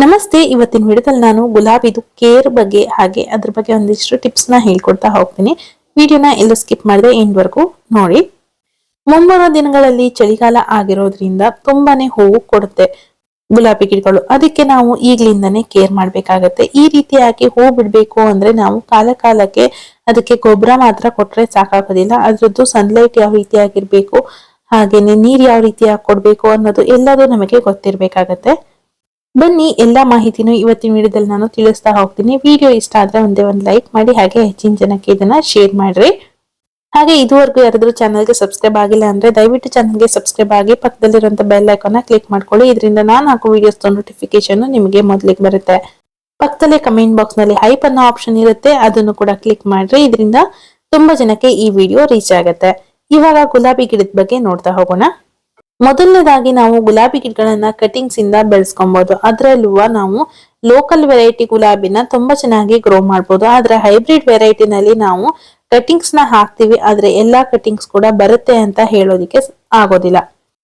ನಮಸ್ತೆ, ಇವತ್ತಿನ ವಿಡಿಯೋದಲ್ಲಿ ನಾನು ಗುಲಾಬಿದು ಕೇರ್ ಬಗ್ಗೆ ಹಾಗೆ ಅದ್ರ ಬಗ್ಗೆ ಒಂದಿಷ್ಟು ಟಿಪ್ಸ್ನ ಹೇಳ್ಕೊಡ್ತಾ ಹೋಗ್ತೀನಿ. ವಿಡಿಯೋನ ಎಲ್ಲೂ ಸ್ಕಿಪ್ ಮಾಡದೆ ಎಂಡ್ವರೆಗೂ ನೋಡಿ. ಮುಂಬರುವ ದಿನಗಳಲ್ಲಿ ಚಳಿಗಾಲ ಆಗಿರೋದ್ರಿಂದ ತುಂಬಾನೇ ಹೂವು ಕೊಡುತ್ತೆ ಗುಲಾಬಿ ಗಿಡಗಳು. ಅದಕ್ಕೆ ನಾವು ಈಗಲಿಂದನೇ ಕೇರ್ ಮಾಡ್ಬೇಕಾಗತ್ತೆ. ಈ ರೀತಿಯಾಗಿ ಹೂ ಬಿಡ್ಬೇಕು ಅಂದ್ರೆ ನಾವು ಕಾಲ ಕಾಲಕ್ಕೆ ಅದಕ್ಕೆ ಗೊಬ್ಬರ ಮಾತ್ರ ಕೊಟ್ರೆ ಸಾಕಾಗೋದಿಲ್ಲ. ಅದ್ರದ್ದು ಸನ್ಲೈಟ್ ಯಾವ ರೀತಿಯಾಗಿರ್ಬೇಕು, ಹಾಗೇನೆ ನೀರ್ ಯಾವ ರೀತಿಯಾಗಿ ಕೊಡ್ಬೇಕು ಅನ್ನೋದು ಎಲ್ಲದೂ ನಮಗೆ ಗೊತ್ತಿರ್ಬೇಕಾಗತ್ತೆ. ಬನ್ನಿ, ಎಲ್ಲಾ ಮಾಹಿತಿನೂ ಇವತ್ತಿನ ವಿಡಿಯೋದಲ್ಲಿ ನಾನು ತಿಳಿಸ್ತಾ ಹೋಗ್ತೀನಿ. ವಿಡಿಯೋ ಇಷ್ಟ ಆದ್ರೆ ಒಂದೇ ಒಂದು ಲೈಕ್ ಮಾಡಿ, ಹಾಗೆ ಹೆಚ್ಚಿನ ಜನಕ್ಕೆ ಇದನ್ನ ಶೇರ್ ಮಾಡ್ರಿ. ಹಾಗೆ ಇದುವರೆಗೂ ಯಾರಾದರೂ ಚಾನಲ್ಗೆ ಸಬ್ಸ್ಕ್ರೈಬ್ ಆಗಿಲ್ಲ ಅಂದ್ರೆ ದಯವಿಟ್ಟು ಚಾನಲ್ಗೆ ಸಬ್ಸ್ಕ್ರೈಬ್ ಆಗಿ, ಪಕ್ಕದಲ್ಲಿರುವಂತ ಬೆಲ್ ಐಕಾನ್ ಕ್ಲಿಕ್ ಮಾಡ್ಕೊಳ್ಳಿ. ಇದರಿಂದ ನಾನು ಹಾಕೋ ವಿಡಿಯೋಸ್ ನೋಟಿಫಿಕೇಶನ್ ನಿಮಗೆ ಮೊದಲಿಗೆ ಬರುತ್ತೆ. ಪಕ್ಕದಲ್ಲೇ ಕಮೆಂಟ್ ಬಾಕ್ಸ್ನಲ್ಲಿ ಹೈಪ್ ಅನ್ನೋ ಆಪ್ಷನ್ ಇರುತ್ತೆ, ಅದನ್ನು ಕೂಡ ಕ್ಲಿಕ್ ಮಾಡ್ರಿ. ಇದರಿಂದ ತುಂಬಾ ಜನಕ್ಕೆ ಈ ವಿಡಿಯೋ ರೀಚ್ ಆಗುತ್ತೆ. ಇವಾಗ ಗುಲಾಬಿ ಗಿಡದ ಬಗ್ಗೆ ನೋಡ್ತಾ ಹೋಗೋಣ. ಮೊದಲನೇದಾಗಿ ನಾವು ಗುಲಾಬಿ ಗಿಡಗಳನ್ನ ಕಟಿಂಗ್ಸ್ ಇಂದ ಬೆಳೆಸ್ಕೊಬಹುದು ಅದರಲ್ಲೂ ನಾವು ಲೋಕಲ್ ವೆರೈಟಿ ಗುಲಾಬಿನ ತುಂಬಾ ಚೆನ್ನಾಗಿ ಗ್ರೋ ಮಾಡಬಹುದು ಆದ್ರೆ ಹೈಬ್ರಿಡ್ ವೆರೈಟಿನಲ್ಲಿ ನಾವು ಕಟಿಂಗ್ಸ್ನ ಹಾಕ್ತಿವಿ. ಆದ್ರೆ ಎಲ್ಲಾ ಕಟಿಂಗ್ಸ್ ಕೂಡ ಬರುತ್ತೆ ಅಂತ ಹೇಳೋದಿಕ್ಕೆ ಆಗೋದಿಲ್ಲ.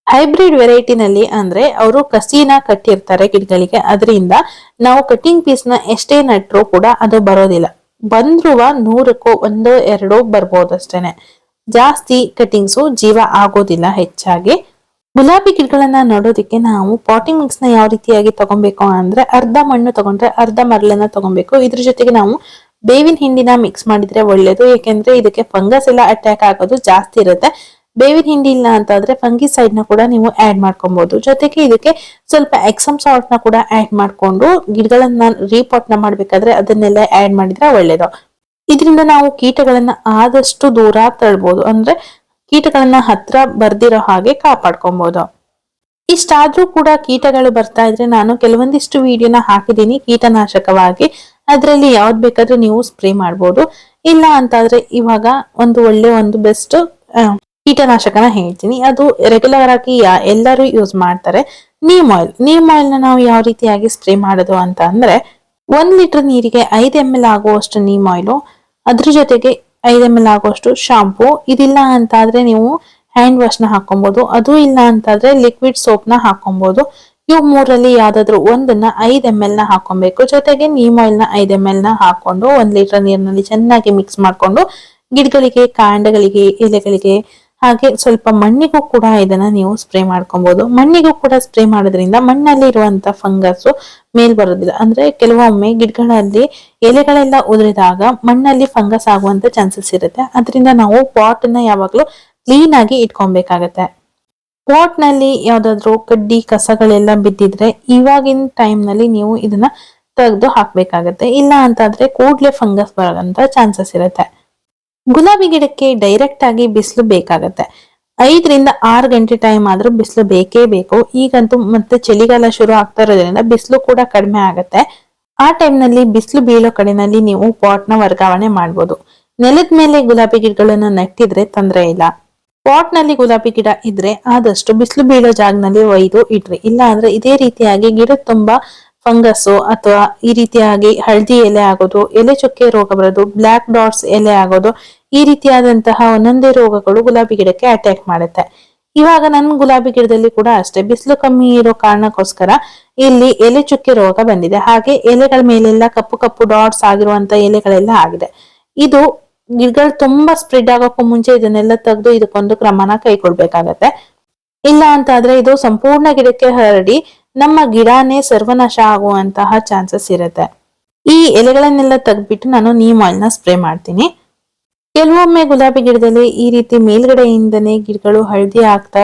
ಹೈಬ್ರಿಡ್ ವೆರೈಟಿನಲ್ಲಿ ಅಂದ್ರೆ ಅವರು ಕಸಿನ ಕಟ್ಟಿರ್ತಾರೆ ಗಿಡಗಳಿಗೆ. ಅದರಿಂದ ನಾವು ಕಟಿಂಗ್ ಪೀಸ್ನ ಎಷ್ಟೇ ನಟ್ರು ಕೂಡ ಅದು ಬರೋದಿಲ್ಲ. ಬಂದ್ರುವ ನೂರಕ್ಕೂ ಒಂದು ಎರಡು ಬರ್ಬೋದಷ್ಟೇನೆ. ಜಾಸ್ತಿ ಕಟಿಂಗ್ಸು ಜೀವ ಆಗೋದಿಲ್ಲ ಹೆಚ್ಚಾಗಿ. ಗುಲಾಬಿ ಗಿಡಗಳನ್ನ ನೋಡೋದಕ್ಕೆ ನಾವು ಪಾಟಿಂಗ್ ಮಿಕ್ಸ್ನ ಯಾವ ರೀತಿಯಾಗಿ ತಗೊಬೇಕು ಅಂದ್ರೆ ಅರ್ಧ ಮಣ್ಣು ತಗೊಂಡ್ರೆ ಅರ್ಧ ಮರಳನ್ನ ತಗೊಬೇಕು. ಇದ್ರ ಜೊತೆಗೆ ನಾವು ಬೇವಿನ ಹಿಂಡಿನ ಮಿಕ್ಸ್ ಮಾಡಿದ್ರೆ ಒಳ್ಳೇದು ಯಾಕೆಂದ್ರೆ ಇದಕ್ಕೆ ಫಂಗಸ್ ಎಲ್ಲ ಅಟ್ಯಾಕ್ ಆಗೋದು ಜಾಸ್ತಿ ಇರುತ್ತೆ. ಬೇವಿನ ಹಿಂಡಿ ಇಲ್ಲ ಅಂತಂದ್ರೆ ಫಂಗಿ ಸೈಡ್ನ ಕೂಡ ನೀವು ಆಡ್ ಮಾಡ್ಕೊಬಹುದು ಜೊತೆಗೆ ಇದಕ್ಕೆ ಸ್ವಲ್ಪ ಎಕ್ಸಮ್ ಸಾಲ್ಟ್ನ ಕೂಡ ಆಡ್ ಮಾಡ್ಕೊಂಡು ಗಿಡಗಳನ್ನ ರೀಪಾಟ್ನ ಮಾಡ್ಬೇಕಾದ್ರೆ ಅದನ್ನೆಲ್ಲ ಆಡ್ ಮಾಡಿದ್ರೆ ಒಳ್ಳೇದು. ಇದರಿಂದ ನಾವು ಕೀಟಗಳನ್ನ ಆದಷ್ಟು ದೂರ ತಳ್ಬಹುದು ಅಂದ್ರೆ ಕೀಟಗಳನ್ನ ಹತ್ರ ಬರ್ದಿರೋ ಹಾಗೆ ಕಾಪಾಡ್ಕೊಬಹುದು ಇಷ್ಟಾದ್ರೂ ಕೂಡ ಕೀಟಗಳು ಬರ್ತಾ ಇದ್ರೆ ನಾನು ಕೆಲವೊಂದಿಷ್ಟು ವಿಡಿಯೋನ ಹಾಕಿದ್ದೀನಿ ಕೀಟನಾಶಕವಾಗಿ. ಅದರಲ್ಲಿ ಯಾವ್ದು ಬೇಕಾದ್ರೂ ನೀವು ಸ್ಪ್ರೇ ಮಾಡ್ಬೋದು. ಇಲ್ಲ ಅಂತಾದ್ರೆ ಇವಾಗ ಒಂದು ಒಳ್ಳೆ ಒಂದು ಬೆಸ್ಟ್ ಕೀಟನಾಶಕನ ಹೇಳ್ತೀನಿ. ಅದು ರೆಗ್ಯುಲರ್ ಆಗಿ ಎಲ್ಲರೂ ಯೂಸ್ ಮಾಡ್ತಾರೆ. ನೀಮ್ ಆಯಿಲ್ ನೀಮ್ ಆಯಿಲ್ನ ನಾವು ಯಾವ ರೀತಿಯಾಗಿ ಸ್ಪ್ರೇ ಮಾಡೋದು ಅಂತ ಅಂದ್ರೆ, ಒಂದ್ ಲೀಟರ್ ನೀರಿಗೆ ಐದು ಎಂ ಎಲ್ ಆಗುವಷ್ಟು ನೀಮ್ ಆಯಿಲ್ ಅದ್ರ ಜೊತೆಗೆ ಐದ್ ಎಂ ಎಲ್ ಆಗುವಷ್ಟು ಶಾಂಪೂ ಇದಿಲ್ಲ ಅಂತಾದ್ರೆ ನೀವು ಹ್ಯಾಂಡ್ ವಾಶ್ನ ಹಾಕೊಬಹುದು ಅದು ಇಲ್ಲ ಅಂತಾದ್ರೆ ಲಿಕ್ವಿಡ್ ಸೋಪ್ನ ಹಾಕೊಬಹುದು ಇವು ಮೂರಲ್ಲಿ ಯಾವ್ದಾದ್ರು ಒಂದನ್ನ ಐದ್ ಎಂ ಎಲ್ನ ಹಾಕೊಬೇಕು ಜೊತೆಗೆ ನೀಮ್ ಆಯಿಲ್ನ ಐದ್ ಎಂ ಎಲ್ನ ಹಾಕೊಂಡು ಒಂದ್ ಲೀಟರ್ ನೀರಿನಲ್ಲಿ ಚೆನ್ನಾಗಿ ಮಿಕ್ಸ್ ಮಾಡ್ಕೊಂಡು ಗಿಡಗಳಿಗೆ, ಕಾಂಡಗಳಿಗೆ, ಎಲೆಗಳಿಗೆ ಹಾಗೆ ಸ್ವಲ್ಪ ಮಣ್ಣಿಗೂ ಕೂಡ ಇದನ್ನ ನೀವು ಸ್ಪ್ರೇ ಮಾಡ್ಕೊಬಹುದು ಮಣ್ಣಿಗೂ ಕೂಡ ಸ್ಪ್ರೇ ಮಾಡೋದ್ರಿಂದ ಮಣ್ಣಲ್ಲಿ ಇರುವಂತ ಫಂಗಸ್ ಮೇಲ್ ಬರೋದಿಲ್ಲ. ಅಂದ್ರೆ ಕೆಲವೊಮ್ಮೆ ಗಿಡಗಳಲ್ಲಿ ಎಲೆಗಳೆಲ್ಲ ಉದುರಿದಾಗ ಮಣ್ಣಲ್ಲಿ ಫಂಗಸ್ ಆಗುವಂತ ಚಾನ್ಸಸ್ ಇರುತ್ತೆ. ಅದರಿಂದ ನಾವು ಪಾಟ್ನ ಯಾವಾಗ್ಲೂ ಕ್ಲೀನ್ ಆಗಿ ಇಟ್ಕೊಬೇಕಾಗತ್ತೆ. ಪಾಟ್ನಲ್ಲಿ ಯಾವ್ದಾದ್ರು ಕಡ್ಡಿ, ಕಸಗಳೆಲ್ಲ ಬಿದ್ದಿದ್ರೆ ಇವಾಗಿನ ಟೈಮ್ನಲ್ಲಿ ನೀವು ಇದನ್ನ ತೆಗೆದು ಹಾಕ್ಬೇಕಾಗತ್ತೆ. ಇಲ್ಲ ಅಂತಾದ್ರೆ ಕೂಡ್ಲೆ ಫಂಗಸ್ ಬರೋಂತ ಚಾನ್ಸಸ್ ಇರುತ್ತೆ. ಗುಲಾಬಿ ಗಿಡಕ್ಕೆ ಡೈರೆಕ್ಟ್ ಆಗಿ ಬಿಸಿಲು ಬೇಕಾಗತ್ತೆ. ಐದರಿಂದ ಆರು ಗಂಟೆ ಟೈಮ್ ಆದ್ರೂ ಬಿಸಿಲು ಬೇಕೇ ಬೇಕು. ಈಗಂತೂ ಮತ್ತೆ ಚಳಿಗಾಲ ಶುರು ಆಗ್ತಾ ಇರೋದ್ರಿಂದ ಬಿಸಿಲು ಕೂಡ ಕಡಿಮೆ ಆಗತ್ತೆ. ಆ ಟೈಮ್ನಲ್ಲಿ ಬಿಸಿಲು ಬೀಳೋ ಕಡೆನಲ್ಲಿ ನೀವು ಪಾಟ್ನ ವರ್ಗಾವಣೆ ಮಾಡ್ಬೋದು. ನೆಲದ ಮೇಲೆ ಗುಲಾಬಿ ಗಿಡಗಳನ್ನ ನೆಟ್ಟಿದ್ರೆ ತೊಂದರೆ ಇಲ್ಲ. ಪಾಟ್ನಲ್ಲಿ ಗುಲಾಬಿ ಗಿಡ ಇದ್ರೆ ಆದಷ್ಟು ಬಿಸಿಲು ಬೀಳೋ ಜಾಗನಲ್ಲಿ ಒಯ್ದು ಇಟ್ರಿ ಇಲ್ಲ ಅಂದ್ರೆ ಇದೇ ರೀತಿಯಾಗಿ ಗಿಡ ತುಂಬಾ ಫಂಗಸ್ ಅಥವಾ ಈ ರೀತಿಯಾಗಿ ಹಳದಿ ಎಲೆ ಆಗೋದು, ಎಲೆ ಚುಕ್ಕೆ ರೋಗ ಬರೋದು ಬ್ಲ್ಯಾಕ್ ಡಾಟ್ಸ್ ಎಲೆ ಆಗೋದು, ಈ ರೀತಿಯಾದಂತಹ ಒಂದೊಂದೇ ರೋಗಗಳು ಗುಲಾಬಿ ಗಿಡಕ್ಕೆ ಅಟ್ಯಾಕ್ ಮಾಡುತ್ತೆ. ಇವಾಗ ನನ್ನ ಗುಲಾಬಿ ಗಿಡದಲ್ಲಿ ಕೂಡ ಅಷ್ಟೇ. ಬಿಸಿಲು ಕಮ್ಮಿ ಇರೋ ಕಾರಣಕ್ಕೋಸ್ಕರ ಇಲ್ಲಿ ಎಲೆ ಚುಕ್ಕೆ ರೋಗ ಬಂದಿದೆ. ಹಾಗೆ ಎಲೆಗಳ ಮೇಲೆಲ್ಲ ಕಪ್ಪು ಕಪ್ಪು ಡಾಟ್ಸ್ ಆಗಿರುವಂತ ಎಲೆಗಳೆಲ್ಲ ಆಗಿದೆ. ಇದು ಗಿಡಗಳು ತುಂಬಾ ಸ್ಪ್ರೆಡ್ ಆಗೋಕ್ಕೂ ಮುಂಚೆ ಇದನ್ನೆಲ್ಲ ತೆಗೆದು ಇದಕ್ಕೊಂದು ಕ್ರಮನ ಕೈಗೊಳ್ಬೇಕಾಗತ್ತೆ. ಇಲ್ಲ ಅಂತಾದ್ರೆ ಇದು ಸಂಪೂರ್ಣ ಗಿಡಕ್ಕೆ ಹರಡಿ ನಮ್ಮ ಗಿಡನೇ ಸರ್ವನಾಶ ಆಗುವಂತಹ ಚಾನ್ಸಸ್ ಇರುತ್ತೆ. ಈ ಎಲೆಗಳನ್ನೆಲ್ಲ ತೆಗ್ದ್ಬಿಟ್ಟು ನಾನು ನೀಮ್ನ ಸ್ಪ್ರೇ ಮಾಡ್ತೀನಿ. ಕೆಲವೊಮ್ಮೆ ಗುಲಾಬಿ ಗಿಡದಲ್ಲಿ ಈ ರೀತಿ ಮೇಲ್ಗಡೆಯಿಂದನೇ ಗಿಡಗಳು ಹಳದಿ ಆಗ್ತಾ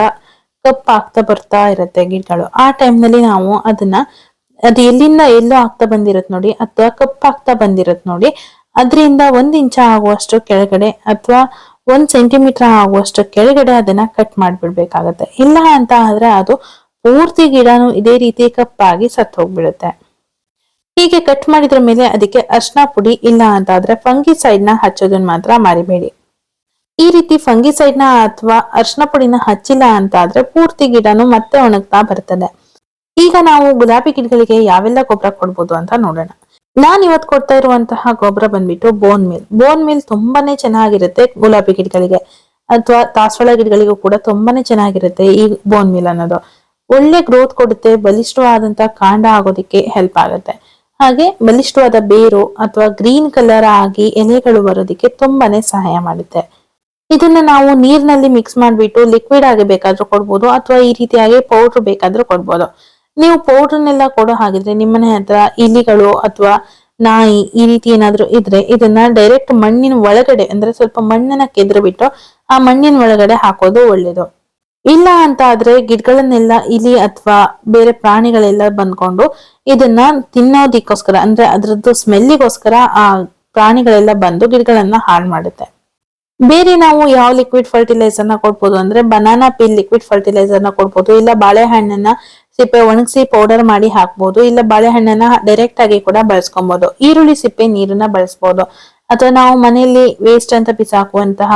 ಕಪ್ಪಾಗ್ತಾ ಬರ್ತಾ ಇರುತ್ತೆ ಗಿಡಗಳು. ಆ ಟೈಮ್ನಲ್ಲಿ ನಾವು ಅದನ್ನ, ಅದು ಎಲ್ಲಿಂದ ಎಲ್ಲೋ ಆಗ್ತಾ ಬಂದಿರತ್ ನೋಡಿ, ಅಥವಾ ಕಪ್ಪಾಗ್ತಾ ಬಂದಿರತ್ ನೋಡಿ, ಅದರಿಂದ ಒಂದ್ ಇಂಚ ಆಗುವಷ್ಟು ಕೆಳಗಡೆ ಅಥವಾ ಒಂದ್ ಸೆಂಟಿಮೀಟರ್ ಆಗುವಷ್ಟು ಕೆಳಗಡೆ ಅದನ್ನ ಕಟ್ ಮಾಡ್ಬಿಡ್ಬೇಕಾಗತ್ತೆ. ಇಲ್ಲ ಅಂತ ಆದ್ರೆ ಅದು ಪೂರ್ತಿ ಗಿಡನೂ ಇದೇ ರೀತಿ ಕಪ್ಪಾಗಿ ಸತ್ತು ಹೋಗ್ಬಿಡುತ್ತೆ ಹೀಗೆ ಕಟ್ ಮಾಡಿದ್ರ ಮೇಲೆ ಅದಕ್ಕೆ ಅರ್ಶನ ಪುಡಿ ಇಲ್ಲ ಅಂತಾದ್ರೆ ಫಂಗಿ ಸೈಡ್ನ ಹಚ್ಚೋದನ್ನ ಮಾತ್ರ ಮರಿಬೇಡಿ. ಈ ರೀತಿ ಫಂಗಿಸೈಡ್ನ ಅಥವಾ ಅರ್ಶನ ಪುಡಿನ ಹಚ್ಚಿಲ್ಲ ಅಂತಾದ್ರೆ ಪೂರ್ತಿ ಗಿಡನು ಮತ್ತೆ ಒಣಗ್ತಾ ಬರ್ತದೆ. ಈಗ ನಾವು ಗುಲಾಬಿ ಗಿಡಗಳಿಗೆ ಯಾವೆಲ್ಲ ಗೊಬ್ಬರ ಕೊಡ್ಬೋದು ಅಂತ ನೋಡೋಣ. ನಾನ್ ಇವತ್ ಕೊಡ್ತಾ ಇರುವಂತಹ ಗೊಬ್ಬರ ಬಂದ್ಬಿಟ್ಟು ಬೋನ್ ಮಿಲ್ ಬೋನ್ ಮಿಲ್ ತುಂಬಾನೇ ಚೆನ್ನಾಗಿರುತ್ತೆ ಗುಲಾಬಿ ಗಿಡಗಳಿಗೆ. ಅಥವಾ ದಾಸವಾಳ ಗಿಡಗಳಿಗೂ ಕೂಡ ತುಂಬಾನೇ ಚೆನ್ನಾಗಿರುತ್ತೆ ಈ ಬೋನ್ ಮಿಲ್ ಅನ್ನೋದು. ಒಳ್ಳೆ ಗ್ರೋತ್ ಕೊಡುತ್ತೆ, ಬಲಿಷ್ಠವಾದಂತ ಕಾಂಡ ಆಗೋದಕ್ಕೆ ಹೆಲ್ಪ್ ಆಗುತ್ತೆ. ಹಾಗೆ ಬಲಿಷ್ಠವಾದ ಬೇರು ಅಥವಾ ಗ್ರೀನ್ ಕಲರ್ ಆಗಿ ಎಲೆಗಳು ಬರೋದಕ್ಕೆ ತುಂಬಾನೇ ಸಹಾಯ ಮಾಡುತ್ತೆ. ಇದನ್ನ ನಾವು ನೀರಿನಲ್ಲಿ ಮಿಕ್ಸ್ ಮಾಡಿಬಿಟ್ಟು ಲಿಕ್ವಿಡ್ ಆಗಿ ಬೇಕಾದ್ರೂ ಕೊಡ್ಬೋದು ಅಥವಾ ಈ ರೀತಿಯಾಗಿ ಪೌಡರ್ ಬೇಕಾದ್ರೂ ಕೊಡ್ಬೋದು. ನೀವು ಪೌಡರ್ನೆಲ್ಲ ಕೊಡೋ ಹಾಗಿದ್ರೆ ನಿಮ್ಮನೆ ಹತ್ರ ಇಲಿಗಳು ಅಥವಾ ನಾಯಿ ಈ ರೀತಿ ಏನಾದ್ರೂ ಇದ್ರೆ ಇದನ್ನ ಡೈರೆಕ್ಟ್ ಮಣ್ಣಿನ ಒಳಗಡೆ ಅಂದ್ರೆ ಸ್ವಲ್ಪ ಮಣ್ಣನ್ನ ಕೆದ್ರ ಬಿಟ್ಟು ಆ ಮಣ್ಣಿನ ಒಳಗಡೆ ಹಾಕೋದು ಒಳ್ಳೇದು. ಇಲ್ಲ ಅಂತ ಆದ್ರೆ ಗಿಡಗಳನ್ನೆಲ್ಲ ಇಲಿ ಅಥವಾ ಬೇರೆ ಪ್ರಾಣಿಗಳೆಲ್ಲ ಬಂದ್ಕೊಂಡು ಇದನ್ನ ತಿನ್ನೋದಿಕ್ಕೋಸ್ಕರ, ಅಂದ್ರೆ ಅದ್ರದ್ದು ಸ್ಮೆಲ್ಲಿಗೋಸ್ಕರ ಆ ಪ್ರಾಣಿಗಳೆಲ್ಲ ಬಂದು ಗಿಡಗಳನ್ನ ಹಾಳು ಮಾಡುತ್ತೆ. ಬೇರೆ ನಾವು ಯಾವ ಲಿಕ್ವಿಡ್ ಫರ್ಟಿಲೈಸರ್ನ ಕೊಡ್ಬೋದು ಅಂದ್ರೆ ಬನಾನಾ ಪೀಲ್ ಲಿಕ್ವಿಡ್ ಫರ್ಟಿಲೈಸರ್ನ ಕೊಡ್ಬೋದು, ಇಲ್ಲ ಬಾಳೆಹಣ್ಣನ್ನ ಸಿಪ್ಪೆ ಒಣಗಿಸಿ ಪೌಡರ್ ಮಾಡಿ ಹಾಕ್ಬೋದು, ಇಲ್ಲ ಬಾಳೆಹಣ್ಣನ್ನ ಡೈರೆಕ್ಟ್ ಆಗಿ ಕೂಡ ಬಳಸ್ಕೊಬಹುದು ಈರುಳ್ಳಿ, ಸಿಪ್ಪೆ, ನೀರನ್ನ ಬಳಸ್ಬೋದು. ಅಥವಾ ನಾವು ಮನೆಯಲ್ಲಿ ವೇಸ್ಟ್ ಅಂತ ಬಿಸಾಕುವಂತಹ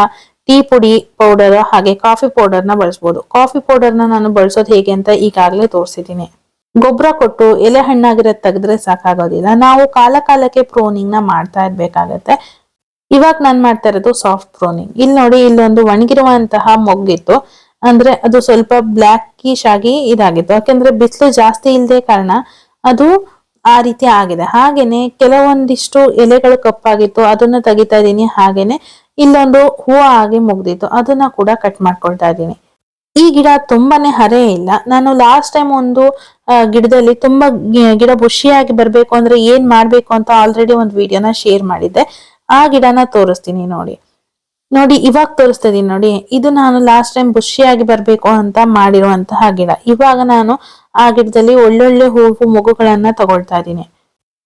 ಟೀ ಪುಡಿ ಪೌಡರ್ ಹಾಗೆ ಕಾಫಿ ಪೌಡರ್ನ ಬಳಸಬಹುದು ಕಾಫಿ ಪೌಡರ್ ನಾನು ಬಳಸೋದು ಹೇಗೆ ಅಂತ ಈಗಾಗಲೇ ತೋರಿಸಿದ್ದೀನಿ. ಗೊಬ್ಬರ ಕೊಟ್ಟು ಎಲೆ ಹಣ್ಣಾಗಿರೋದು ತೆಗೆದ್ರೆ ಸಾಕಾಗೋದಿಲ್ಲ. ನಾವು ಕಾಲ ಕಾಲಕ್ಕೆ ಪ್ರೋನಿಂಗ್ನ ಮಾಡ್ತಾ ಇರ್ಬೇಕಾಗತ್ತೆ. ಇವಾಗ ನಾನ್ ಮಾಡ್ತಾ ಇರೋದು ಸಾಫ್ಟ್ ಪ್ರೋನಿಂಗ್ ಇಲ್ಲಿ ನೋಡಿ ಇಲ್ಲೊಂದು ಒಣಗಿರುವಂತಹ ಮೊಗ್ಗಿತ್ತು. ಅಂದ್ರೆ ಅದು ಸ್ವಲ್ಪ ಬ್ಲ್ಯಾಕಿಶ್ ಆಗಿ ಇದಾಗಿತ್ತು. ಯಾಕೆಂದ್ರೆ ಬಿಸಿಲು ಜಾಸ್ತಿ ಇಲ್ಲದೆ ಕಾರಣ ಅದು ಆ ರೀತಿ ಆಗಿದೆ. ಹಾಗೇನೆ ಕೆಲವೊಂದಿಷ್ಟು ಎಲೆಗಳು ಕಪ್ಪಾಗಿತ್ತು. ಅದನ್ನ ತೆಗಿತಾ ಇದ್ದೀನಿ. ಹಾಗೇನೆ ಇಲ್ಲೊಂದು ಹೂವು ಆಗಿ ಮುಗ್ದಿತ್ತು. ಅದನ್ನ ಕೂಡ ಕಟ್ ಮಾಡ್ಕೊಳ್ತಾ ಇದ್ದೀನಿ. ಈ ಗಿಡ ತುಂಬಾನೇ ಹರೇ ಇಲ್ಲ. ನಾನು ಲಾಸ್ಟ್ ಟೈಮ್ ಒಂದು ಗಿಡದಲ್ಲಿ ತುಂಬಾ ಗಿಡ ಬುಷಿಯಾಗಿ ಬರ್ಬೇಕು ಅಂದ್ರೆ ಏನ್ ಮಾಡ್ಬೇಕು ಅಂತ ಆಲ್ರೆಡಿ ಒಂದು ವಿಡಿಯೋನ ಶೇರ್ ಮಾಡಿದ್ದೆ. ಆ ಗಿಡನ ತೋರಿಸ್ತೀನಿ ನೋಡಿ. ನೋಡಿ, ಇವಾಗ ತೋರಿಸ್ತಾ ಇದೀನಿ ನೋಡಿ. ಇದು ನಾನು ಲಾಸ್ಟ್ ಟೈಮ್ ಬುಷಿಯಾಗಿ ಬರ್ಬೇಕು ಅಂತ ಮಾಡಿರುವಂತಹ ಗಿಡ. ಇವಾಗ ನಾನು ಆ ಗಿಡದಲ್ಲಿ ಒಳ್ಳೊಳ್ಳೆ ಹೂವು ಮಗುಗಳನ್ನ ತಗೊಳ್ತಾ ಇದ್ದೀನಿ.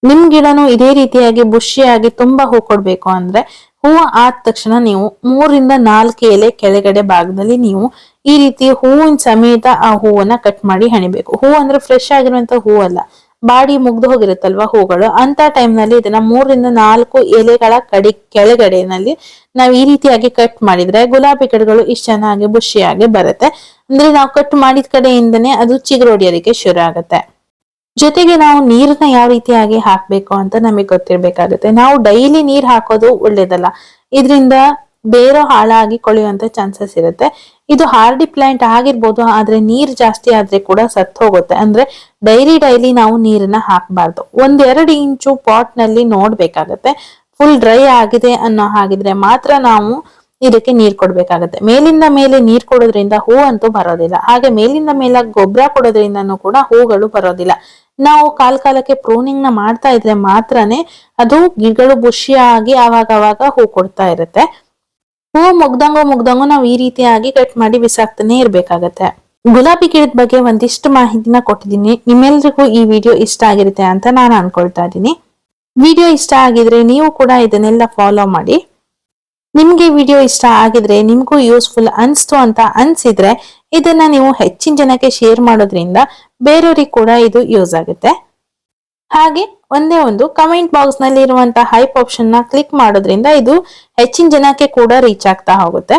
ನಿಮ್ ಗಿಡನು ಇದೇ ರೀತಿಯಾಗಿ ಬುಷಿಯಾಗಿ ತುಂಬಾ ಹೂ ಕೊಡ್ಬೇಕು ಅಂದ್ರೆ ಹೂವು ಆದ ತಕ್ಷಣ ನೀವು ಮೂರಿಂದ ನಾಲ್ಕು ಎಲೆ ಕೆಳಗಡೆ ಭಾಗದಲ್ಲಿ ನೀವು ಈ ರೀತಿ ಹೂವಿನ ಸಮೇತ ಆ ಹೂವನ್ನ ಕಟ್ ಮಾಡಿ ಹಣಿಬೇಕು. ಹೂ ಅಂದ್ರೆ ಫ್ರೆಶ್ ಆಗಿರುವಂತ ಹೂವಲ್ಲ ಬಾಡಿ ಮುಗ್ದು ಹೋಗಿರುತ್ತಲ್ವಾ ಹೂಗಳು? ಅಂತ ಟೈಮ್ನಲ್ಲಿ ಇದನ್ನ ಮೂರರಿಂದ ನಾಲ್ಕು ಎಲೆಗಳ ಕಡಿ, ಕೆಳಗಡೆನಲ್ಲಿ ನಾವು ಈ ರೀತಿಯಾಗಿ ಕಟ್ ಮಾಡಿದ್ರೆ ಗುಲಾಬಿ ಗಿಡಗಳು ಇಷ್ಟು ಚೆನ್ನಾಗಿ ಬುಷಿಯಾಗಿ ಬರುತ್ತೆ. ಅಂದ್ರೆ ನಾವು ಕಟ್ ಮಾಡಿದ ಕಡೆಯಿಂದನೇ ಅದು ಚಿಗುರೊಡಿಯೋದಕ್ಕೆ ಶುರು ಆಗುತ್ತೆ. ಜೊತೆಗೆ ನಾವು ನೀರನ್ನ ಯಾವ ರೀತಿಯಾಗಿ ಹಾಕ್ಬೇಕು ಅಂತ ನಮಗೆ ಗೊತ್ತಿರ್ಬೇಕಾಗುತ್ತೆ. ನಾವು ಡೈಲಿ ನೀರ್ ಹಾಕೋದು ಒಳ್ಳೇದಲ್ಲ. ಇದರಿಂದ ಬೇರೆ ಹಾಳಾಗಿ ಕೊಳೆಯುವಂತ ಚಾನ್ಸಸ್ ಇರುತ್ತೆ. ಇದು ಹಾರ್ಡಿ ಪ್ಲಾಂಟ್ ಆಗಿರ್ಬೋದು, ಆದ್ರೆ ನೀರ್ ಜಾಸ್ತಿ ಆದ್ರೆ ಕೂಡ ಸತ್ತು ಹೋಗುತ್ತೆ. ಅಂದ್ರೆ ಡೈಲಿ ಡೈಲಿ ನಾವು ನೀರನ್ನ ಹಾಕಬಾರ್ದು. ಒಂದೆರಡು ಇಂಚು ಪಾಟ್ನಲ್ಲಿ ನೋಡ್ಬೇಕಾಗತ್ತೆ. ಫುಲ್ ಡ್ರೈ ಆಗಿದೆ ಅನ್ನೋ ಹಾಗಿದ್ರೆ ಮಾತ್ರ ನಾವು ಇದಕ್ಕೆ ನೀರ್ ಕೊಡ್ಬೇಕಾಗತ್ತೆ. ಮೇಲಿಂದ ಮೇಲೆ ನೀರ್ ಕೊಡೋದ್ರಿಂದ ಹೂ ಅಂತೂ ಬರೋದಿಲ್ಲ. ಹಾಗೆ ಮೇಲಿಂದ ಮೇಲೆ ಗೊಬ್ಬರ ಕೊಡೋದ್ರಿಂದನೂ ಕೂಡ ಹೂಗಳು ಬರೋದಿಲ್ಲ. ನಾವು ಕಾಲ ಕಾಲಕ್ಕೆ ಪ್ರೂನಿಂಗ್ನ ಮಾಡ್ತಾ ಇದ್ರೆ ಮಾತ್ರನೇ ಅದು ಗಿಡಗಳು ಬುಷಿಯಾಗಿ ಆವಾಗ ಅವಾಗ ಹೂ ಕೊಡ್ತಾ ಇರುತ್ತೆ. ಹೂ ಮುಗ್ದಂಗು ಮುಗ್ದಂಗು ನಾವು ಈ ರೀತಿಯಾಗಿ ಕಟ್ ಮಾಡಿ ಬಿಸಾಕ್ತಾನೆ ಇರ್ಬೇಕಾಗತ್ತೆ. ಗುಲಾಬಿ ಗಿಡದ ಬಗ್ಗೆ ಒಂದಿಷ್ಟು ಮಾಹಿತಿನ ಕೊಟ್ಟಿದ್ದೀನಿ. ನಿಮ್ಮೆಲ್ರಿಗೂ ಈ ವಿಡಿಯೋ ಇಷ್ಟ ಆಗಿರುತ್ತೆ ಅಂತ ನಾನು ಅನ್ಕೊಳ್ತಾ ಇದ್ದೀನಿ. ವಿಡಿಯೋ ಇಷ್ಟ ಆಗಿದ್ರೆ ನೀವು ಕೂಡ ಇದನ್ನೆಲ್ಲ ಫಾಲೋ ಮಾಡಿ. ನಿಮ್ಗೆ ವಿಡಿಯೋ ಇಷ್ಟ ಆಗಿದ್ರೆ, ನಿಮ್ಗೂ ಯೂಸ್ಫುಲ್ ಅನ್ಸ್ತು ಅಂತ ಅನ್ಸಿದ್ರೆ, ಇದನ್ನ ನೀವು ಹೆಚ್ಚಿನ ಜನಕ್ಕೆ ಶೇರ್ ಮಾಡೋದ್ರಿಂದ ಬೇರೆಯವ್ರಿಗೆ ಕೂಡ ಇದು ಯೂಸ್ ಆಗುತ್ತೆ. ಹಾಗೆ ಒಂದೇ ಒಂದು ಕಮೆಂಟ್ ಬಾಕ್ಸ್ನಲ್ಲಿ ಇರುವಂತಹ ಹೈಪ್ ಆಪ್ಷನ್ನ ಕ್ಲಿಕ್ ಮಾಡೋದ್ರಿಂದ ಇದು ಹೆಚ್ಚಿನ ಜನಕ್ಕೆ ಕೂಡ ರೀಚ್ ಆಗ್ತಾ ಹೋಗುತ್ತೆ.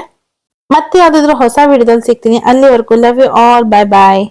ಮತ್ತೆ ಯಾವ್ದಾದ್ರು ಹೊಸ ವಿಡಿಯೋದಲ್ಲಿ ಸಿಗ್ತೀನಿ. ಅಲ್ಲಿವರೆಗೂ love you all bye bye